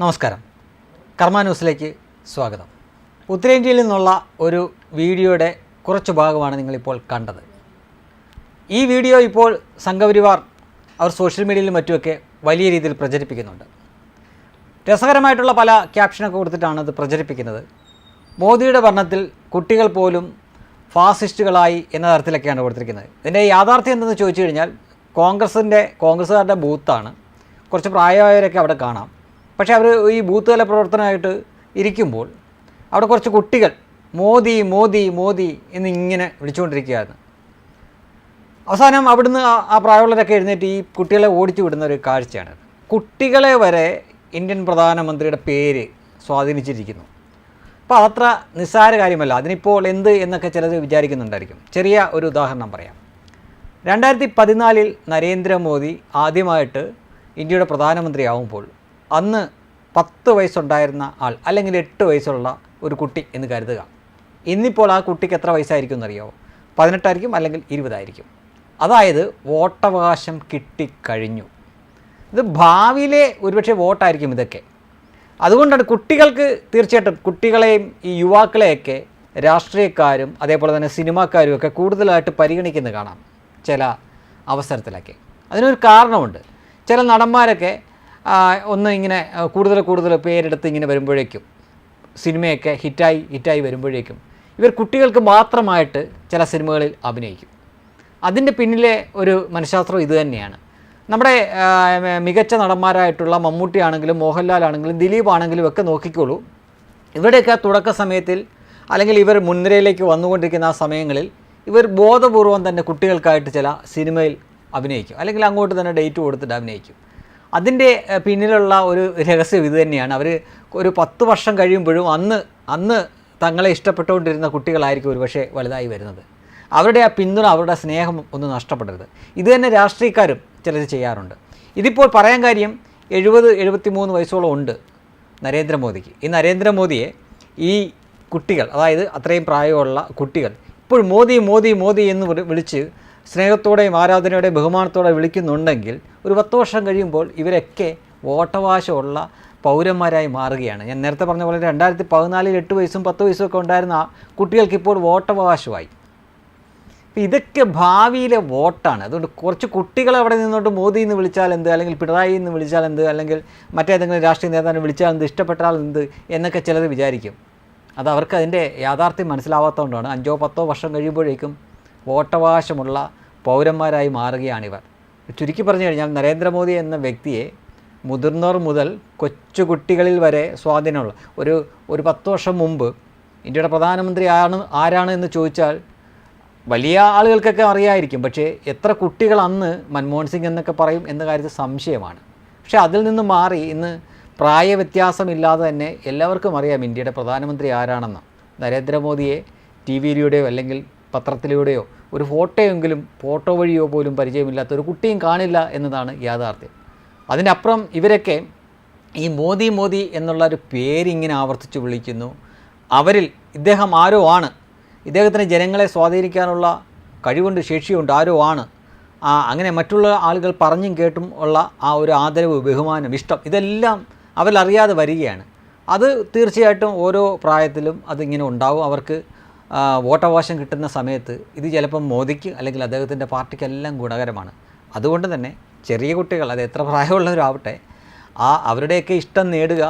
നമസ്കാരം. കർമ്മ ന്യൂസിലേക്ക് സ്വാഗതം. ഉത്തരേന്ത്യയിൽ നിന്നുള്ള ഒരു വീഡിയോയുടെ കുറച്ച് ഭാഗമാണ് നിങ്ങളിപ്പോൾ കണ്ടത്. ഈ വീഡിയോ ഇപ്പോൾ സംഘപരിവാർ അവർ സോഷ്യൽ മീഡിയയിലും മറ്റുമൊക്കെ വലിയ രീതിയിൽ പ്രചരിപ്പിക്കുന്നുണ്ട്. രസകരമായിട്ടുള്ള പല ക്യാപ്ഷനൊക്കെ കൊടുത്തിട്ടാണ് അത് പ്രചരിപ്പിക്കുന്നത്. മോദിയുടെ ഭരണത്തിൽ കുട്ടികൾ പോലും ഫാസിസ്റ്റുകളായി എന്ന തരത്തിലൊക്കെയാണ് കൊടുത്തിരിക്കുന്നത്. ഇതിന്റെ യാഥാർത്ഥ്യം എന്തെന്ന് ചോദിച്ചു കഴിഞ്ഞാൽ കോൺഗ്രസിന്റെ കോൺഗ്രസ്സുകാരുടെ ബൂത്താണ്. കുറച്ച് പ്രായമായവരൊക്കെ അവിടെ കാണാം. പക്ഷേ അവർ ഈ ബൂത്ത് തല പ്രവർത്തനമായിട്ട് ഇരിക്കുമ്പോൾ അവിടെ കുറച്ച് കുട്ടികൾ മോദി മോദി മോദി എന്നിങ്ങനെ വിളിച്ചുകൊണ്ടിരിക്കുകയായിരുന്നു. അവസാനം അവിടുന്ന് ആ- പ്രായമുള്ളവരൊക്കെ എഴുന്നേറ്റ് ഈ കുട്ടികളെ ഓടിച്ചു വിടുന്ന ഒരു കാഴ്ചയാണ്. കുട്ടികളെ വരെ ഇന്ത്യൻ പ്രധാനമന്ത്രിയുടെ പേര് സ്വാധീനിച്ചിരിക്കുന്നു. അപ്പോൾ അതത്ര നിസ്സാര കാര്യമല്ല. അതിനിപ്പോൾ എന്ത് എന്നൊക്കെ ചിലർ വിചാരിക്കുന്നുണ്ടായിരിക്കും. ചെറിയ ഒരു ഉദാഹരണം പറയാം. രണ്ടായിരത്തി പതിനാലിൽ നരേന്ദ്രമോദി ആദ്യമായിട്ട് ഇന്ത്യയുടെ പ്രധാനമന്ത്രിയാവുമ്പോൾ അന്ന് പത്ത് വയസ്സുണ്ടായിരുന്ന ആൾ അല്ലെങ്കിൽ എട്ട് വയസ്സുള്ള ഒരു കുട്ടി എന്ന് കരുതുക. ഇന്നിപ്പോൾ ആ കുട്ടിക്ക് എത്ര വയസ്സായിരിക്കും എന്നറിയാമോ പതിനെട്ടായിരിക്കും അല്ലെങ്കിൽ ഇരുപതായിരിക്കും. അതായത് വോട്ടവകാശം കിട്ടിക്കഴിഞ്ഞു. ഇത് ഭാവിയിലെ ഒരുപക്ഷെ വോട്ടായിരിക്കും ഇതൊക്കെ. അതുകൊണ്ടാണ് കുട്ടികൾക്ക് തീർച്ചയായിട്ടും കുട്ടികളെയും ഈ യുവാക്കളെയൊക്കെ രാഷ്ട്രീയക്കാരും അതേപോലെ തന്നെ സിനിമാക്കാരും ഒക്കെ കൂടുതലായിട്ട് പരിഗണിക്കുന്നത് കാണാം ചില അവസരത്തിലൊക്കെ. അതിനൊരു കാരണമുണ്ട്. ചില നടന്മാരൊക്കെ ഒന്ന് ഇങ്ങനെ കൂടുതൽ കൂടുതൽ പേരെടുത്ത് ഇങ്ങനെ വരുമ്പോഴേക്കും സിനിമയൊക്കെ ഹിറ്റായി ഹിറ്റായി വരുമ്പോഴേക്കും ഇവർ കുട്ടികൾക്ക് മാത്രമായിട്ട് ചില സിനിമകളിൽ അഭിനയിക്കും. അതിന്റെ പിന്നിലെ ഒരു മനഃശാസ്ത്രം ഇത് തന്നെയാണ്. നമ്മുടെ മികച്ച നടന്മാരായിട്ടുള്ള മമ്മൂട്ടി ആണെങ്കിലും മോഹൻലാൽ ആണെങ്കിലും ദിലീപ് ആണെങ്കിലും ഒക്കെ നോക്കിക്കോളൂ. ഇവരുടെയൊക്കെ തുടക്ക സമയത്തിൽ അല്ലെങ്കിൽ ഇവർ മുൻനിരയിലേക്ക് വന്നുകൊണ്ടിരിക്കുന്ന ആ സമയങ്ങളിൽ ഇവർ ബോധപൂർവം തന്നെ കുട്ടികൾക്കായിട്ട് ചില സിനിമയിൽ അഭിനയിക്കും. അല്ലെങ്കിൽ അങ്ങോട്ട് തന്നെ ഡേറ്റ് കൊടുത്തിട്ട് അഭിനയിക്കും. അതിന്റെ പിന്നിലുള്ള ഒരു രഹസ്യം ഇത് തന്നെയാണ്. അവർ ഒരു പത്ത് വർഷം കഴിയുമ്പോഴും അന്ന് അന്ന് തങ്ങളെ ഇഷ്ടപ്പെട്ടുകൊണ്ടിരുന്ന കുട്ടികളായിരിക്കും ഒരുപക്ഷെ വലുതായി വരുന്നത്. അവരുടെ ആ പിന്തുണ അവരുടെ സ്നേഹം ഒന്ന് നഷ്ടപ്പെടരുത്. ഇത് തന്നെ രാഷ്ട്രീയക്കാരും ചിലർ ചെയ്യാറുണ്ട്. ഇതിപ്പോൾ പറയാൻ കാര്യം എഴുപത് എഴുപത്തി മൂന്ന് വയസ്സോളം ഉണ്ട് നരേന്ദ്രമോദിക്ക്. ഈ നരേന്ദ്രമോദിയെ ഈ കുട്ടികൾ അതായത് അത്രയും പ്രായമുള്ള കുട്ടികൾ ഇപ്പോൾ മോദി മോദി മോദി എന്ന് വിളി- വിളിച്ച് സ്നേഹത്തോടെയും ആരാധനയോടെയും ബഹുമാനത്തോടെ വിളിക്കുന്നുണ്ടെങ്കിൽ ഒരു പത്ത് വർഷം കഴിയുമ്പോൾ ഇവരൊക്കെ വോട്ടവാശമുള്ള പൗരന്മാരായി മാറുകയാണ്. ഞാൻ നേരത്തെ പറഞ്ഞ പോലെ രണ്ടായിരത്തി പതിനാലിൽ എട്ട് വയസ്സും പത്ത് വയസ്സും ഒക്കെ ഉണ്ടായിരുന്ന കുട്ടികൾക്ക് ഇപ്പോൾ വോട്ടവകാശമായി. അപ്പോൾ ഇതൊക്കെ ഭാവിയിലെ വോട്ടാണ്. അതുകൊണ്ട് കുറച്ച് കുട്ടികൾ അവിടെ നിന്നുകൊണ്ട് മോദി എന്ന് വിളിച്ചാൽ എന്ത് അല്ലെങ്കിൽ പിണറായി എന്ന് വിളിച്ചാൽ എന്ത് അല്ലെങ്കിൽ മറ്റേതെങ്കിലും രാഷ്ട്രീയ നേതാവിനെ വിളിച്ചാൽ എന്ത് ഇഷ്ടപ്പെട്ടാൽ എന്ത് എന്നൊക്കെ ചിലർ വിചാരിക്കും. അത് അവർക്ക് അതിന്റെ യാഥാർത്ഥ്യം മനസ്സിലാവാത്തതുകൊണ്ടാണ് അഞ്ചോ പത്തോ വർഷം കഴിയുമ്പോഴേക്കും വോട്ടവകാശമുള്ള പൗരന്മാരായി മാറുകയാണിവർ. ചുരുക്കി പറഞ്ഞു കഴിഞ്ഞാൽ നരേന്ദ്രമോദി എന്ന വ്യക്തിയെ മുതിർന്നവർ മുതൽ കൊച്ചുകുട്ടികളിൽ വരെ സ്വാധീനമുള്ള ഒരു ഒരു പത്ത് വർഷം മുമ്പ് ഇന്ത്യയുടെ പ്രധാനമന്ത്രി ആണ് ആരാണ് എന്ന് ചോദിച്ചാൽ വലിയ ആളുകൾക്കൊക്കെ അറിയായിരിക്കും. പക്ഷേ എത്ര കുട്ടികൾ അന്ന് മൻമോഹൻ സിംഗ് എന്നൊക്കെ പറയും എന്ന കാര്യത്തിൽ സംശയമാണ്. പക്ഷേ അതിൽ നിന്ന് മാറി ഇന്ന് പ്രായവ്യത്യാസമില്ലാതെ തന്നെ എല്ലാവർക്കും അറിയാം ഇന്ത്യയുടെ പ്രധാനമന്ത്രി ആരാണെന്ന്. നരേന്ദ്രമോദിയെ ടി വിയിലൂടെയോ അല്ലെങ്കിൽ പത്രത്തിലൂടെയോ ഒരു ഫോട്ടോയെങ്കിലും ഫോട്ടോ വഴിയോ പോലും പരിചയമില്ലാത്ത ഒരു കുട്ടിയും കാണില്ല എന്നതാണ് യാഥാർത്ഥ്യം. അതിനപ്പുറം ഇവരൊക്കെ ഈ മോദി മോദി എന്നുള്ള ഒരു പേരിങ്ങനെ ആവർത്തിച്ച് വിളിക്കുന്നു. അവരിൽ ഇദ്ദേഹം ആരോ ആണ്? ഇദ്ദേഹത്തിന് ജനങ്ങളെ സ്വാധീനിക്കാനുള്ള കഴിവുണ്ട് ശേഷിയുണ്ട് ആരോ ആണ്. ആ അങ്ങനെ മറ്റുള്ള ആളുകൾ പറഞ്ഞും കേട്ടും ഉള്ള ആ ഒരു ആദരവ് ബഹുമാനം ഇഷ്ടം ഇതെല്ലാം അവരറിയാതെ വരികയാണ്. അത് തീർച്ചയായിട്ടും ഓരോ പ്രായത്തിലും അതിങ്ങനെ ഉണ്ടാവും. അവർക്ക് വോട്ടവകാശം കിട്ടുന്ന സമയത്ത് ഇത് ചിലപ്പം മോദിക്ക് അല്ലെങ്കിൽ അദ്ദേഹത്തിന്റെ പാർട്ടിക്കെല്ലാം ഗുണകരമാണ്. അതുകൊണ്ട് തന്നെ ചെറിയ കുട്ടികൾ അത് എത്ര പ്രായമുള്ളവരാവട്ടെ ആ അവരുടെയൊക്കെ ഇഷ്ടം നേടുക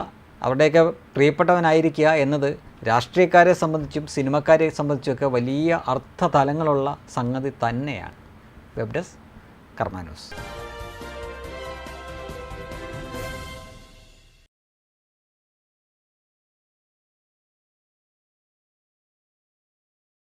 അവരുടെയൊക്കെ പ്രിയപ്പെട്ടവനായിരിക്കുക എന്നത് രാഷ്ട്രീയക്കാരെ സംബന്ധിച്ചും സിനിമക്കാരെ സംബന്ധിച്ചുമൊക്കെ വലിയ അർത്ഥതലങ്ങളുള്ള സംഗതി തന്നെയാണ്. Web desk Karma news.